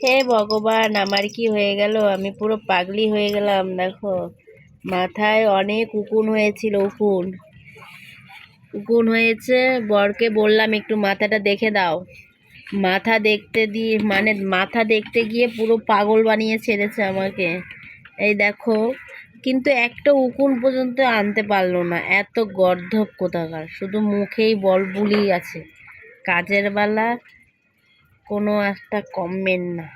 হে ভগবান, আমার কি হয়ে গেল? আমি পুরো পাগলি হয়ে গেলাম, দেখো। মাথায় অনেক উকুন হয়েছিল, উকুন। উকুন হয়েছে, বরকে বললাম, একটু মাথাটা দেখে দাও। মাথা দেখতে দিয়ে মানে মাথা দেখতে গিয়ে পুরো পাগল বানিয়ে ছেড়েছে আমাকে। এই দেখো, কিন্তু একটা উকুন পর্যন্ত আনতে পারল না। এত গর্ধব কোথাকার? শুধু মুখেই বল বুলি আছে। কাজের বেলা কোনো একটা কমবেন না।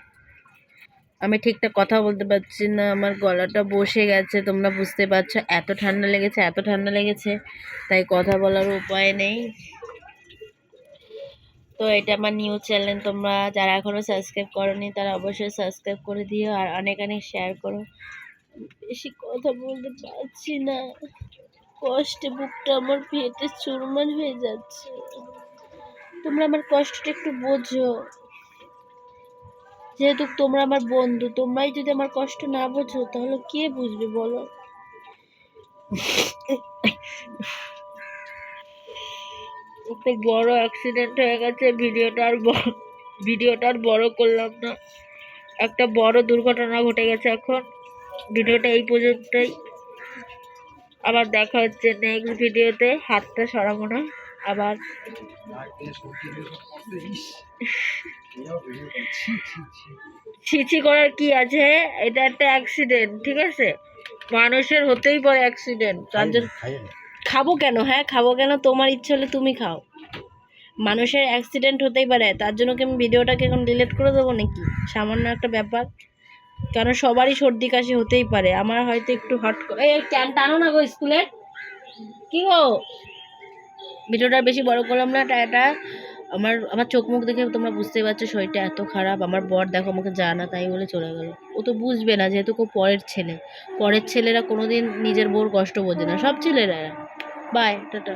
আমি ঠিকঠাক কথা বলতে পারছি না, আমার গলাটা বসে গেছে, তোমরা বুঝতে পারছ, এত ঠান্ডা লেগেছে, এত ঠান্ডা লেগেছে, তাই কথা বলার উপায় নেই। তো এটা আমার নিউ চ্যানেল তোমরা যারা এখনও সাবস্ক্রাইব করনি, তারা অবশ্যই সাবস্ক্রাইব করে দিও, আর অনেক অনেক শেয়ার করো। বেশি কথা বলতে পারছি না, কষ্টে বুকটা আমার ফেটে চুরমার হয়ে যাচ্ছে। তোমরা আমার কষ্টটা একটু বোঝো। যেহেতু তোমরা আমার বন্ধু, তোমরাই যদি আমার কষ্ট না বোঝো, তাহলে কে বুঝবে বলো? একটা বড় অ্যাক্সিডেন্ট হয়ে গেছে, ভিডিওটা আর ভিডিওটা আর বড় করলাম না। একটা বড় দুর্ঘটনা ঘটে গেছে এখন। ভিডিওটা এই পর্যন্তই। আবার দেখা হচ্ছে নেক্সট ভিডিওতে হাতটা সরাবো না। আবার ছিছি করার কি আছে? এটা একটা অ্যাক্সিডেন্ট ঠিক আছে? মানুষের হতেই পারে অ্যাক্সিডেন্ট তার জন্য খাব কেন? হ্যাঁ খাব কেন? তোমার ইচ্ছে হলে তুমি খাও। মানুষের অ্যাক্সিডেন্ট হতেই পারে। তার জন্য কি আমি ভিডিওটাকে এখন ডিলিট করে দেবো নাকি? সামান্য একটা ব্যাপার। কারণ সবারই সর্দি কাশি হতেই পারে। আমার হয়তো একটু হট এই ক্যান টানো না গো স্কুলের কি গো? ভিডিওটা বেশি বড় করলাম না এটা এটা আমার আমার চোখ মুখ দেখে তোমরা বুঝতেই পারছ শরীরটা এত খারাপ, আমার বর দেখো আমাকে জানা তাই বলে চলে গেল। ও তো বুঝবে না যেহেতু কেউ পরের ছেলে। পরের ছেলেরা কোনোদিন নিজের বউর কষ্ট বোঝে না, সব ছেলেরা বাই টাটা